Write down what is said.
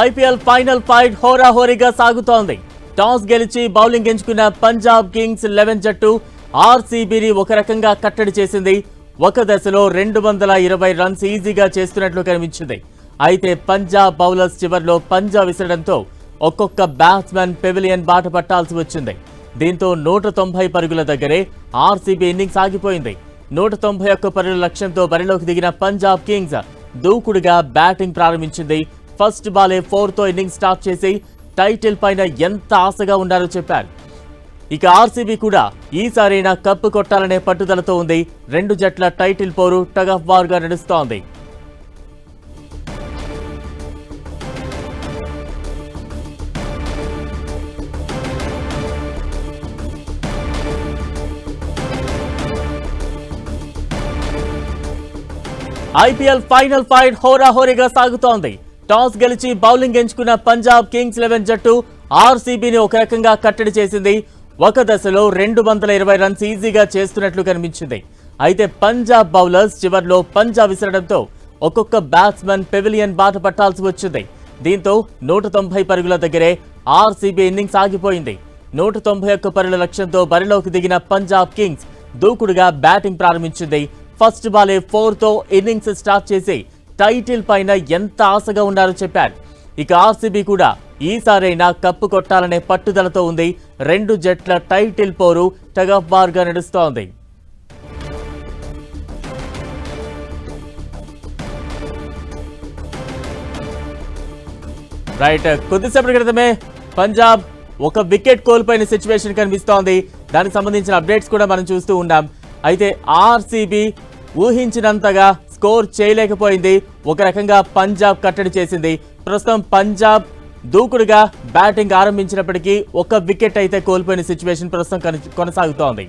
IPL final fight హోరాహోరీగా సాగుతోంది. Toss గెలిచి బౌలింగ్ ఎంచుకున్న పంజాబ్ కింగ్స్ లెవెన్ జట్టు ఆర్సీబీని ఒక రకంగా కట్టడి చేసింది. ఒక దశలో రెండు వందల ఇరవై రన్స్ ఈజీగా చేస్తున్నట్లు కనిపించింది. అయితే పంజాబ్ బౌలర్స్ చివర్లో పంజా విసరడంతో ఒక్కొక్క బ్యాట్స్మెన్ పెవిలియన్ బాట పట్టాల్సి వచ్చింది. దీంతో నూట తొంభై పరుగుల దగ్గరే ఆర్సీబీ ఇన్నింగ్స్ ఆగిపోయింది. నూట తొంభై ఒక్క పరుగుల లక్ష్యంతో బరిలోకి దిగిన పంజాబ్ కింగ్స్ దూకుడుగా బ్యాటింగ్ ప్రారంభించింది. ఫస్ట్ బాలే ఫోర్తో ఇన్నింగ్ ఇన్నింగ్స్ స్టార్ట్ చేసి టైటిల్ పైన ఎంత ఆశగా ఉన్నారో చెప్పారు. ఇక ఆర్సీబీ కూడా ఈసారైనా కప్పు కొట్టాలనే పట్టుదలతో ఉంది. రెండు జట్ల టైటిల్ పోరు టగ్ ఆఫ్ వార్గా నడుస్తోంది. ఐపీఎల్ ఫైనల్ ఫైట్ హోరాహోరీగా సాగుతోంది. టాస్ గెలిచి బౌలింగ్ ఎంచుకున్న పంజాబ్ కింగ్స్ లెవెన్ జట్టు ఆర్సీబీని ఒక రకంగా కట్టడి చేసింది. ఒక దశలో రెండు వందల ఇరవై రన్స్ ఈజీగా చేస్తున్నట్లు కనిపించింది. అయితే పంజాబ్ బౌలర్స్ చివర్లో పంజాబ్ విసరడంతో ఒక్కొక్క బ్యాట్స్మన్ పెవిలియన్ బాట పట్టాల్సి వచ్చింది. దీంతో నూట తొంభై పరుగుల దగ్గరే ఆర్సీబీ ఇన్నింగ్స్ ఆగిపోయింది. నూట తొంభై ఒక్క పరుగుల లక్ష్యంతో బరిలోకి దిగిన పంజాబ్ కింగ్స్ దూకుడుగా బ్యాటింగ్ ప్రారంభించింది. ఫస్ట్ బాలే ఫోర్తో ఇన్నింగ్స్ స్టార్ట్ చేసి టైటిల్ పైన ఎంత ఆశగా ఉన్నారో చెప్పారు. ఇక ఆర్సీబీ కూడా ఈసారైనా కప్పు కొట్టాలనే పట్టుదలతో ఉంది. రెండు జట్ల టైటిల్ పోరు టగ్ ఆఫ్గా నడుస్తోంది. రైట్ కొద్దిసేపటి క్రితమే పంజాబ్ ఒక వికెట్ కోల్పోయిన సిచ్యువేషన్ కనిపిస్తోంది. దానికి సంబంధించిన అప్డేట్స్ కూడా మనం చూస్తూ ఉన్నాం. అయితే ఆర్సీబీ ఊహించినంతగా స్కోర్ చేయలేకపోయింది. ఒక రకంగా పంజాబ్ కట్టడి చేసింది. ప్రస్తుతం పంజాబ్ దూకుడుగా బ్యాటింగ్ ఆరంభించినప్పటికీ ఒక వికెట్ అయితే కోల్పోయిన సిచ్యువేషన్ ప్రస్తుతం కొనసాగుతోంది.